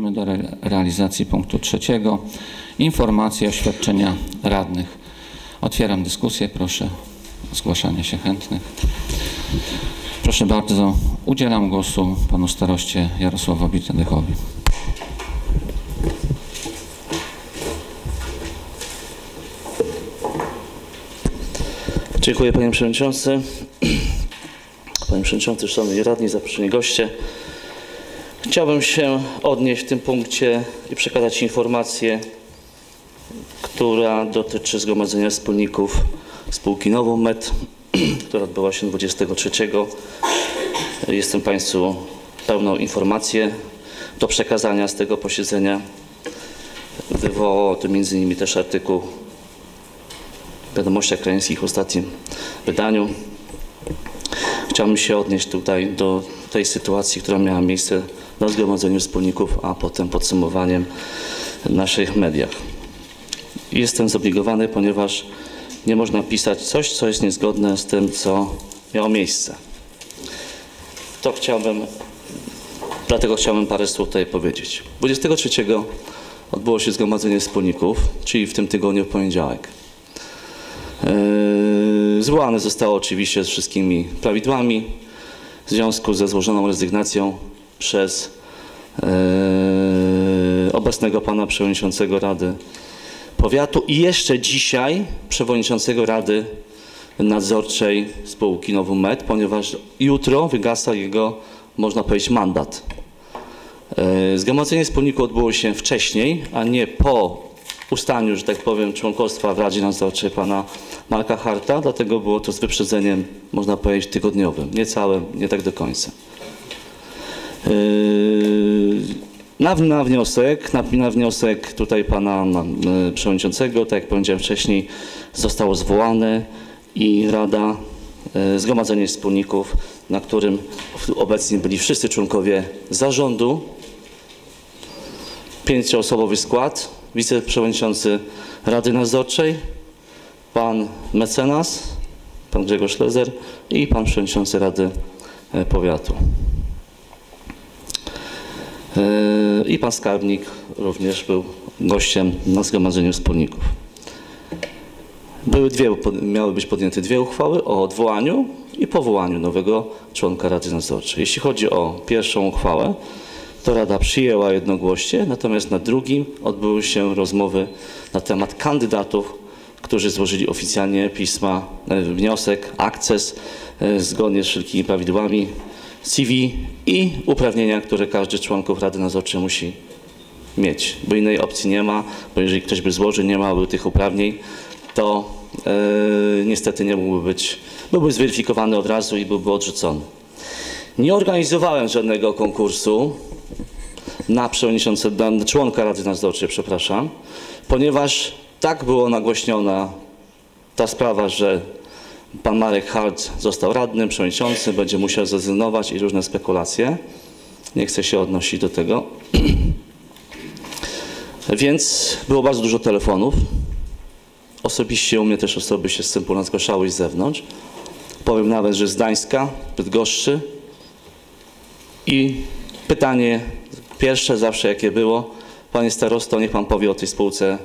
Przechodzimy do re realizacji punktu trzeciego. Informacje o świadczenia radnych. Otwieram dyskusję. Proszę o zgłaszanie się chętnych. Proszę bardzo, udzielam głosu panu staroście Jarosławowi Tadechowi. Dziękuję panie przewodniczący. Panie przewodniczący, szanowni radni, zaproszeni goście. Chciałbym się odnieść w tym punkcie i przekazać informację, która dotyczy zgromadzenia wspólników spółki Nową Med, która odbyła się 23. Jestem Państwu pełną informację do przekazania z tego posiedzenia. Wywołało to między innymi też artykuł w wiadomościach krajeńskich w ostatnim wydaniu. Chciałbym się odnieść tutaj do tej sytuacji, która miała miejsce na zgromadzeniu wspólników, a potem podsumowaniem w naszych mediach. Jestem zobligowany, ponieważ nie można pisać coś, co jest niezgodne z tym, co miało miejsce. To chciałbym, dlatego chciałbym parę słów tutaj powiedzieć. 23 odbyło się zgromadzenie wspólników, czyli w tym tygodniu w poniedziałek. Yy, Zwołane zostało oczywiście z wszystkimi prawidłami w związku ze złożoną rezygnacją przez yy, obecnego pana przewodniczącego Rady Powiatu i jeszcze dzisiaj przewodniczącego Rady Nadzorczej spółki Nowy Med, ponieważ jutro wygasa jego, można powiedzieć, mandat. Yy, Zgromadzenie wspólników odbyło się wcześniej, a nie po ustaniu, że tak powiem, członkostwa w Radzie Nadzorczej pana Marka Harta, dlatego było to z wyprzedzeniem, można powiedzieć, tygodniowym. Nie całym, nie tak do końca. Yy, Na, na wniosek, na, na wniosek tutaj pana na, przewodniczącego, tak jak powiedziałem wcześniej, zostało zwołane i Rada, e, Zgromadzenie Wspólników, na którym obecni byli wszyscy członkowie zarządu, pięcioosobowy skład, wiceprzewodniczący Rady Nadzorczej, pan mecenas, pan Grzegorz Lezer i pan przewodniczący Rady e, Powiatu. E, I pan skarbnik również był gościem na zgromadzeniu wspólników. Były dwie, miały być podjęte dwie uchwały o odwołaniu i powołaniu nowego członka Rady Nadzorczej. Jeśli chodzi o pierwszą uchwałę, to Rada przyjęła jednogłośnie, natomiast na drugim odbyły się rozmowy na temat kandydatów, którzy złożyli oficjalnie pisma, e, wniosek, akces e, zgodnie z wszelkimi prawidłami CV i uprawnienia, które każdy z członków Rady Nadzorczej musi mieć, bo innej opcji nie ma, bo jeżeli ktoś by złożył, nie miałby tych uprawnień, to e, niestety nie mógłby być, byłby zweryfikowany od razu i byłby odrzucony. Nie organizowałem żadnego konkursu na przewodniczącego, na członka Rady Nadzorczej, przepraszam, ponieważ tak było nagłośniona ta sprawa, że pan Marek Hart został radnym, przewodniczącym, będzie musiał zrezygnować i różne spekulacje. Nie chcę się odnosić do tego. Więc było bardzo dużo telefonów. Osobiście u mnie też osoby się z tym zgłaszały i z zewnątrz. Powiem nawet, że z Gdańska, Bydgoszczy. I pytanie pierwsze zawsze jakie było, panie starosto, niech pan powie o tej spółce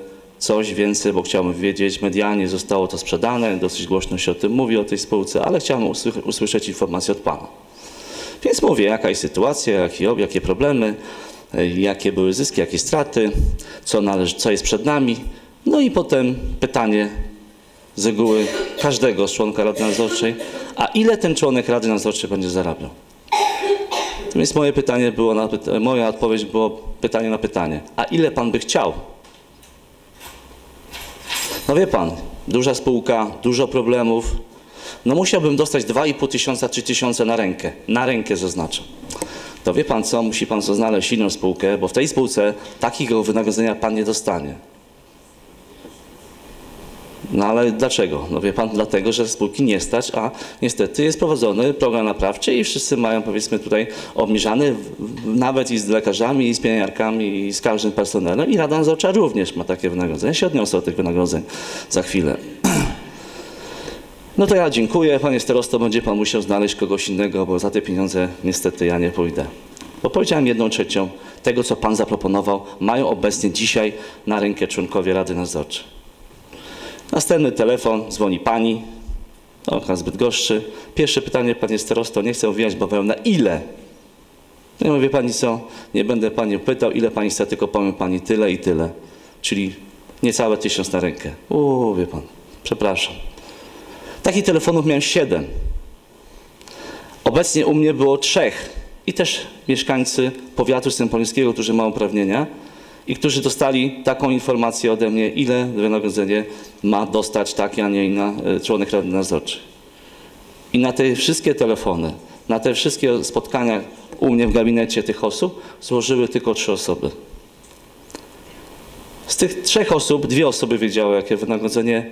coś więcej, bo chciałbym wiedzieć, medialnie zostało to sprzedane, dosyć głośno się o tym mówi, o tej spółce, ale chciałbym usły- usłyszeć informację od pana. Więc mówię, jaka jest sytuacja, jakie, ob- jakie problemy, y, jakie były zyski, jakie straty, co, należy, co jest przed nami. No i potem pytanie z reguły każdego z członka Rady Nadzorczej, a ile ten członek Rady Nadzorczej będzie zarabiał? Więc moje pytanie było, na, moja odpowiedź było pytanie na pytanie. A ile pan by chciał? No wie pan, duża spółka, dużo problemów. No musiałbym dostać 2,5 tysiąca, 3 tysiące na rękę. Na rękę zaznaczam. To wie pan co, musi pan znaleźć inną spółkę, bo w tej spółce takiego wynagrodzenia pan nie dostanie. No ale dlaczego? No wie pan, dlatego, że spółki nie stać, a niestety jest prowadzony program naprawczy i wszyscy mają powiedzmy tutaj obniżany, nawet i z lekarzami, i z pielęgniarkami, i z każdym personelem i Rada Nadzorcza również ma takie wynagrodzenia. Ja się odniosę do tych wynagrodzeń za chwilę. No to ja dziękuję. Panie starosto, będzie pan musiał znaleźć kogoś innego, bo za te pieniądze niestety ja nie pójdę. Bo powiedziałem jedną trzecią tego, co Pan zaproponował, mają obecnie dzisiaj na rękę członkowie Rady Nadzorczej. Następny telefon, dzwoni Pani, oka zbyt goszczy. Pierwsze pytanie, Panie starosto, nie chcę uwijać bawełnę, na ile? No ja mówię, Pani co, nie będę Panią pytał, ile Pani chce, tylko powiem Pani tyle i tyle. Czyli niecałe tysiąc na rękę. Uuu, wie Pan, przepraszam. Takich telefonów miałem siedem. Obecnie u mnie było trzech i też mieszkańcy powiatu stępolińskiego, którzy mają uprawnienia i którzy dostali taką informację ode mnie, ile wynagrodzenie ma dostać taki, a nie inna e, członek Rady Nadzorczej. I na te wszystkie telefony, na te wszystkie spotkania u mnie w gabinecie tych osób złożyły tylko trzy osoby. Z tych trzech osób dwie osoby wiedziały, jakie wynagrodzenie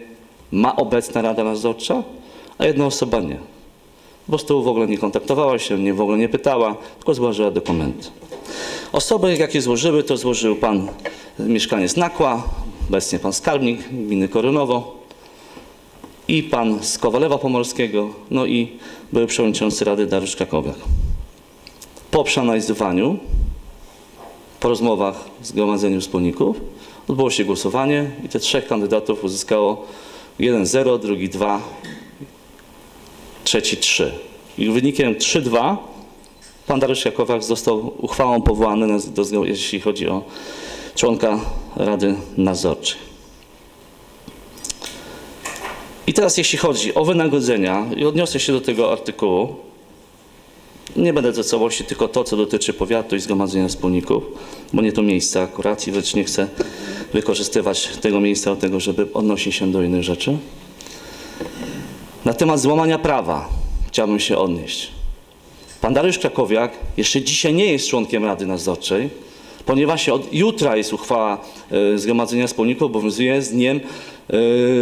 ma obecna Rada Nadzorcza, a jedna osoba nie. Po prostu w ogóle nie kontaktowała się, mnie w ogóle nie pytała, tylko złożyła dokumenty. Osoby, jakie złożyły, to złożył pan mieszkaniec Nakła, obecnie pan skarbnik gminy Koronowo i pan z Kowalewa Pomorskiego, no i były przewodniczący Rady Dariusz Krakowiak. Po przeanalizowaniu, po rozmowach w zgromadzeniu wspólników odbyło się głosowanie i te trzech kandydatów uzyskało jeden 0, drugi 2, trzeci 3. I wynikiem 3-2 pan Dariusz Jakowiak został uchwałą powołany, jeśli chodzi o członka Rady Nadzorczej. I teraz jeśli chodzi o wynagrodzenia, i odniosę się do tego artykułu, nie będę do całości, tylko to, co dotyczy powiatu i zgromadzenia wspólników, bo nie to miejsce akurat i wręcz nie chcę wykorzystywać tego miejsca do tego, żeby odnosić się do innych rzeczy. Na temat złamania prawa chciałbym się odnieść. Pan Dariusz Krakowiak jeszcze dzisiaj nie jest członkiem Rady Nadzorczej, ponieważ od jutra jest uchwała e, Zgromadzenia Wspólników, obowiązuje z dniem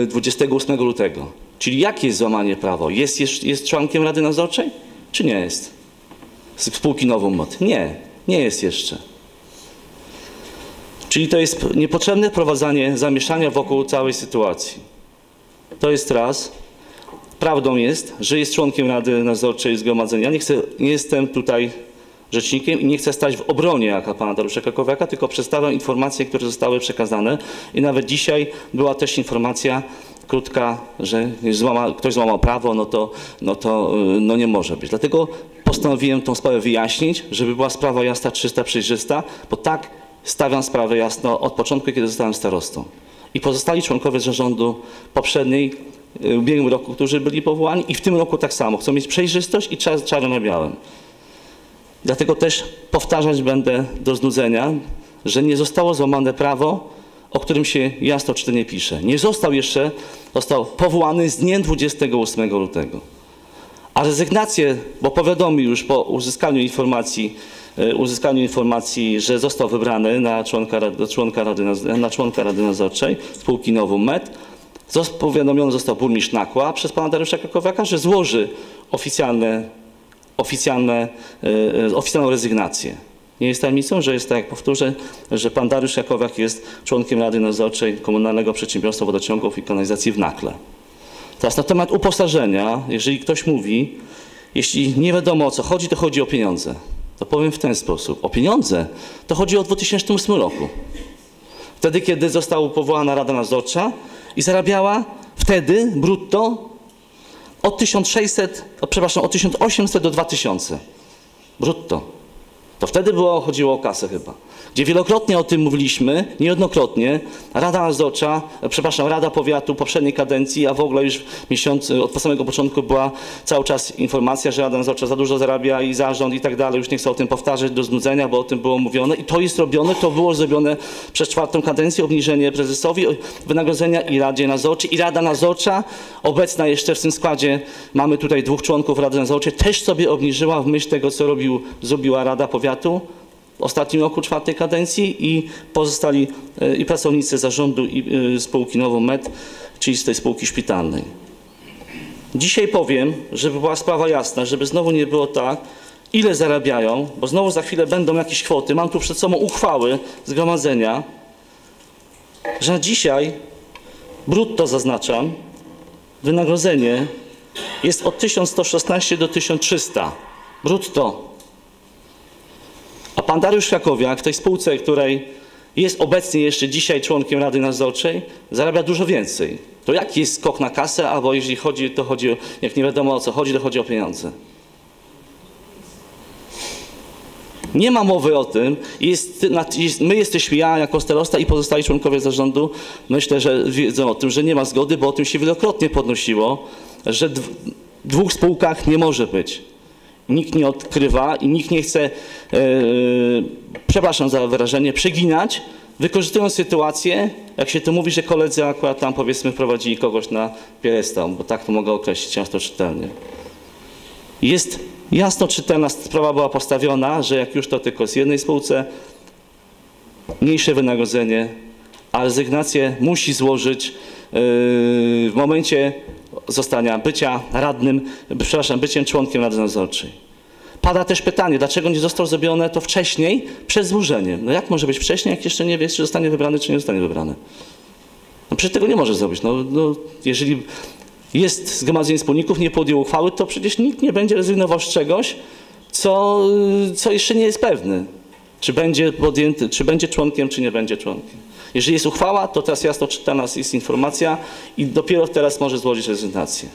e, 28 lutego. Czyli jakie jest złamanie prawa? Jest, jest, jest członkiem Rady Nadzorczej, czy nie jest? Z spółki Nową Mod. Nie, nie jest jeszcze. Czyli to jest niepotrzebne wprowadzanie zamieszania wokół całej sytuacji. To jest raz. Prawdą jest, że jest członkiem Rady Nadzorczej Zgromadzenia. Nie, chcę, nie jestem tutaj rzecznikiem i nie chcę stać w obronie jaka pana Dariusza Krakowiaka, tylko przedstawiam informacje, które zostały przekazane. I nawet dzisiaj była też informacja krótka, że złama, ktoś złamał prawo, no to, no to no nie może być. Dlatego postanowiłem tą sprawę wyjaśnić, żeby była sprawa jasna, czysta, przejrzysta, bo tak stawiam sprawę jasno od początku, kiedy zostałem starostą. I pozostali członkowie zarządu poprzedniej, w ubiegłym roku, którzy byli powołani i w tym roku tak samo. Chcą mieć przejrzystość i czar, czarno na białym. Dlatego też powtarzać będę do znudzenia, że nie zostało złamane prawo, o którym się jasno czytelnie pisze. Nie został jeszcze, został powołany z dniem 28 lutego. A rezygnację, bo powiadomi już po uzyskaniu informacji, uzyskaniu informacji, że został wybrany na członka, członka, Rady, na członka Rady Nadzorczej spółki Nową Med, powiadomiony został burmistrz Nakła przez pana Dariusza Krakowiaka, że złoży oficjalne, oficjalne, e, oficjalną rezygnację. Nie jest tajemnicą, że jest tak, jak powtórzę, że pan Dariusz Jakowiak jest członkiem Rady Nadzorczej Komunalnego Przedsiębiorstwa Wodociągów i Kanalizacji w Nakle. Teraz na temat uposażenia, jeżeli ktoś mówi, jeśli nie wiadomo o co chodzi, to chodzi o pieniądze. To powiem w ten sposób. O pieniądze to chodzi o 2008 roku. Wtedy, kiedy została powołana Rada Nadzorcza i zarabiała wtedy brutto od 1600, o, przepraszam, od 1800 do 2000 brutto. To wtedy było, chodziło o kasę chyba. Gdzie wielokrotnie o tym mówiliśmy, niejednokrotnie. Rada Nadzorcza, przepraszam, Rada Powiatu poprzedniej kadencji, a w ogóle już miesiąc, od samego początku była cały czas informacja, że Rada Nadzorcza za dużo zarabia i zarząd i tak dalej. Już nie chcę o tym powtarzać do znudzenia, bo o tym było mówione. I to jest robione, to było zrobione przez czwartą kadencję, obniżenie prezesowi wynagrodzenia i Radzie Nadzorczej. I Rada Nadzorcza, obecna jeszcze w tym składzie, mamy tutaj dwóch członków Rady Nadzorczej, też sobie obniżyła w myśl tego, co robił, zrobiła Rada Powiatu ostatnim roku czwartej kadencji i pozostali e, i pracownicy zarządu i e, spółki Nową Med, czyli z tej spółki szpitalnej. Dzisiaj powiem, żeby była sprawa jasna, żeby znowu nie było tak, ile zarabiają, bo znowu za chwilę będą jakieś kwoty. Mam tu przed sobą uchwały zgromadzenia, że dzisiaj brutto zaznaczam, wynagrodzenie jest od 1116 do 1300 brutto. Pan Dariusz w tej spółce, której jest obecnie jeszcze dzisiaj członkiem Rady Nadzorczej, zarabia dużo więcej. To jaki jest skok na kasę, albo jeżeli chodzi, to chodzi, jak nie wiadomo o co chodzi, to chodzi o pieniądze. Nie ma mowy o tym. Jest, my jesteśmy, ja jako starosta i pozostali członkowie zarządu, myślę, że wiedzą o tym, że nie ma zgody, bo o tym się wielokrotnie podnosiło, że w dwóch spółkach nie może być. Nikt nie odkrywa i nikt nie chce, yy, przepraszam za wyrażenie, przeginać, wykorzystując sytuację, jak się to mówi, że koledzy akurat tam powiedzmy wprowadzili kogoś na piedestał, bo tak to mogę określić często czytelnie. Jest jasno czytelna sprawa była postawiona, że jak już to tylko z jednej spółce, mniejsze wynagrodzenie, a rezygnację musi złożyć yy, w momencie zostania bycia radnym, przepraszam, byciem członkiem Rady Nadzorczej. Pada też pytanie, dlaczego nie zostało zrobione to wcześniej przed złożeniem? No jak może być wcześniej, jak jeszcze nie wie, czy zostanie wybrany, czy nie zostanie wybrany? No przecież tego nie może zrobić. No, no, jeżeli jest zgromadzenie wspólników, nie podjął uchwały, to przecież nikt nie będzie rezygnował z czegoś, co, co jeszcze nie jest pewne. Czy będzie podjęty, czy będzie członkiem, czy nie będzie członkiem. Jeżeli jest uchwała, to teraz jasno czytana jest informacja i dopiero teraz może złożyć rezygnację.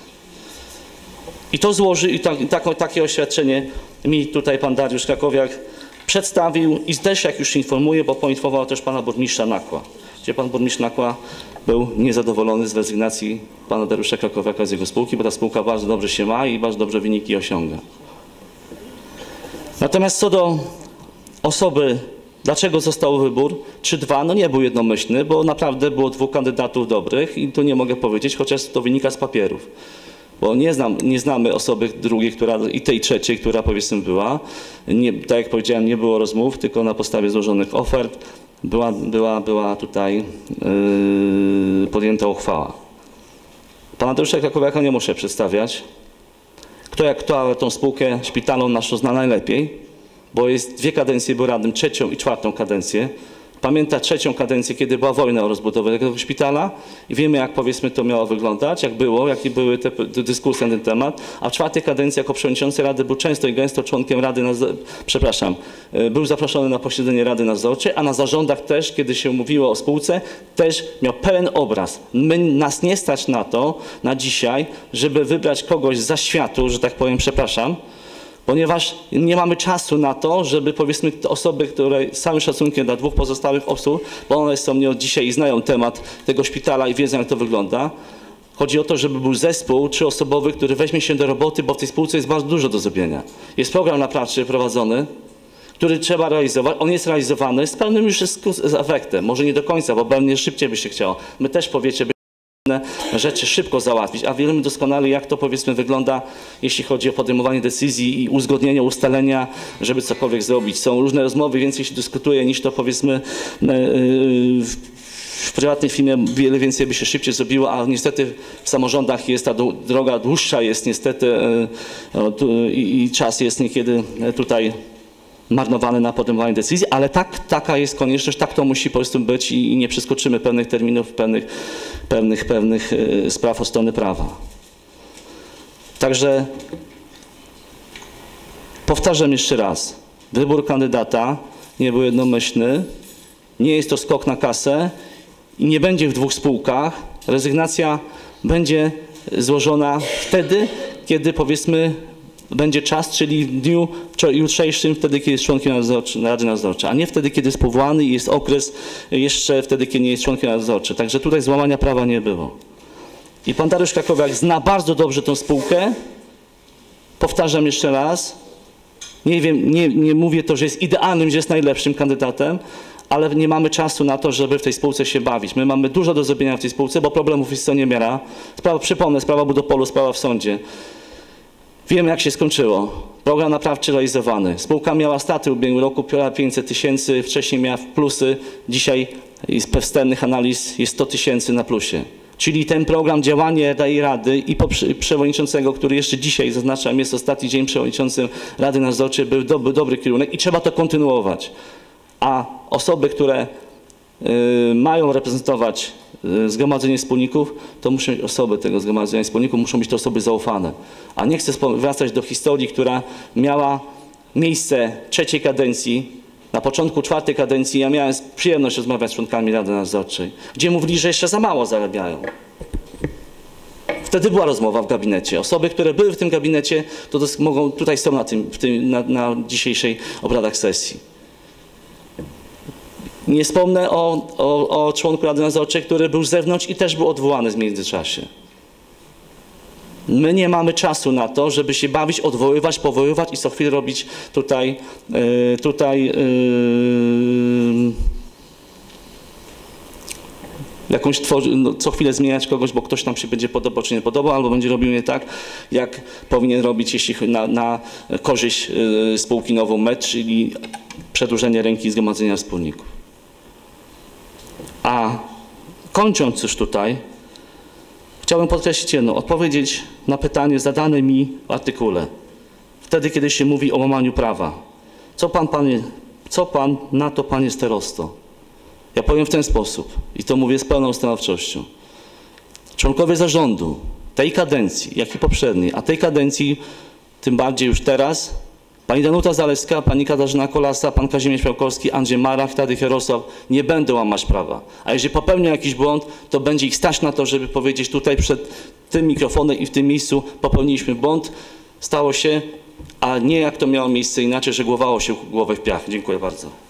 I to złoży, i, tak, tak, takie oświadczenie mi tutaj pan Dariusz Krakowiak przedstawił i też jak już informuję, bo poinformował też pana burmistrza Nakła, gdzie pan burmistrz Nakła był niezadowolony z rezygnacji pana Dariusza Krakowiaka z jego spółki, bo ta spółka bardzo dobrze się ma i bardzo dobrze wyniki osiąga. Natomiast co do osoby, dlaczego został wybór 3-2, no nie był jednomyślny, bo naprawdę było dwóch kandydatów dobrych i tu nie mogę powiedzieć, chociaż to wynika z papierów. Bo nie, znam, nie znamy osoby drugiej która, i tej trzeciej, która powiedzmy była. Nie, tak jak powiedziałem, nie było rozmów, tylko na podstawie złożonych ofert była, była, była tutaj yy, podjęta uchwała. Pana Dariusza Krakowiaka nie muszę przedstawiać. Kto jak kto, ale tą spółkę szpitalną naszą zna najlepiej, bo jest dwie kadencje, był radnym, trzecią i czwartą kadencję. Pamięta trzecią kadencję, kiedy była wojna o rozbudowę tego szpitala i wiemy, jak powiedzmy to miało wyglądać, jak było, jakie były te, dyskusje na ten temat. A w czwartej kadencji jako przewodniczący Rady był często i gęsto członkiem Rady, przepraszam, był zaproszony na posiedzenie Rady Nadzorczej, a na zarządach też, kiedy się mówiło o spółce, też miał pełen obraz. My, nas nie stać na to, na dzisiaj, żeby wybrać kogoś za światu, że tak powiem, przepraszam, ponieważ nie mamy czasu na to, żeby powiedzmy te osoby, które z całym szacunkiem dla dwóch pozostałych osób, bo one są nie od dzisiaj i znają temat tego szpitala i wiedzą jak to wygląda. Chodzi o to, żeby był zespół trzyosobowy, który weźmie się do roboty, bo w tej spółce jest bardzo dużo do zrobienia. Jest program naprawczy prowadzony, który trzeba realizować. On jest realizowany z pełnym już z efektem. Może nie do końca, bo pewnie szybciej by się chciało. My też powiecie, rzeczy szybko załatwić, a wiemy doskonale, jak to powiedzmy wygląda, jeśli chodzi o podejmowanie decyzji i uzgodnienie, ustalenia, żeby cokolwiek zrobić. Są różne rozmowy, więcej się dyskutuje niż to powiedzmy e, w, prywatnej firmie wiele więcej by się szybciej zrobiło, a niestety w samorządach jest ta droga dłuższa, jest niestety e, i, czas jest niekiedy tutaj marnowany na podejmowanie decyzji, ale tak, taka jest konieczność, tak to musi po prostu być i, i nie przeskoczymy pewnych terminów, pewnych, pewnych, pewnych y, spraw od strony prawa. Także powtarzam jeszcze raz, wybór kandydata nie był jednomyślny, nie jest to skok na kasę i nie będzie w dwóch spółkach. Rezygnacja będzie złożona wtedy, kiedy powiedzmy będzie czas, czyli w dniu jutrzejszym, wtedy, kiedy jest członkiem Rady Nadzorczej, a nie wtedy, kiedy jest powołany i jest okres jeszcze wtedy, kiedy nie jest członkiem nadzorczej. Także tutaj złamania prawa nie było. I pan Dariusz Krakowiak zna bardzo dobrze tę spółkę. Powtarzam jeszcze raz. Nie wiem, nie, nie mówię to, że jest idealnym, że jest najlepszym kandydatem, ale nie mamy czasu na to, żeby w tej spółce się bawić. My mamy dużo do zrobienia w tej spółce, bo problemów jest co niemiara. Sprawa, przypomnę, sprawa Budopolu, sprawa w sądzie. Wiemy, jak się skończyło. Program naprawczy realizowany. Spółka miała straty w ubiegłym roku, 500 tysięcy, wcześniej miała plusy, dzisiaj z pewstennych analiz jest 100 tysięcy na plusie. Czyli ten program działanie tej Rady i przewodniczącego, który jeszcze dzisiaj, zaznaczam, jest ostatni dzień przewodniczącym Rady Nadzorczej, był, do, był dobry kierunek i trzeba to kontynuować. A osoby, które y, mają reprezentować zgromadzenie wspólników, to muszą być osoby tego zgromadzenia wspólników, muszą być to osoby zaufane. A nie chcę wracać do historii, która miała miejsce trzeciej kadencji, Na początku czwartej kadencji ja miałem przyjemność rozmawiać z członkami Rady Nadzorczej, gdzie mówili, że jeszcze za mało zarabiają. Wtedy była rozmowa w gabinecie. Osoby, które były w tym gabinecie, to mogą tutaj są na, tym, tym, na, na dzisiejszej obradach sesji. Nie wspomnę o, o, o członku Rady Nadzorczej, który był z zewnątrz i też był odwołany w międzyczasie. My nie mamy czasu na to, żeby się bawić, odwoływać, powoływać i co chwilę robić tutaj, yy, tutaj yy, jakąś tworzy, no, co chwilę zmieniać kogoś, bo ktoś nam się będzie podobał czy nie podobał, albo będzie robił nie tak, jak powinien robić jeśli na, na korzyść yy, spółki Nową Med, czyli przedłużenie ręki zgromadzenia wspólników. A kończąc już tutaj, chciałbym podkreślić jedno, odpowiedzieć na pytanie zadane mi w artykule. Wtedy, kiedy się mówi o łamaniu prawa. Co pan, panie, co pan na to, panie starosto? Ja powiem w ten sposób i to mówię z pełną stanowczością. Członkowie zarządu tej kadencji, jak i poprzedniej, a tej kadencji tym bardziej już teraz, pani Danuta Zaleska, pani Katarzyna Kolasa, pan Kazimierz Fiałkowski, Andrzej Marach, Tadeusz Jarosław nie będą łamać prawa. A jeżeli popełnią jakiś błąd, to będzie ich stać na to, żeby powiedzieć tutaj przed tym mikrofonem i w tym miejscu popełniliśmy błąd, stało się, a nie jak to miało miejsce inaczej, że głowało się głowę w piach. Dziękuję bardzo.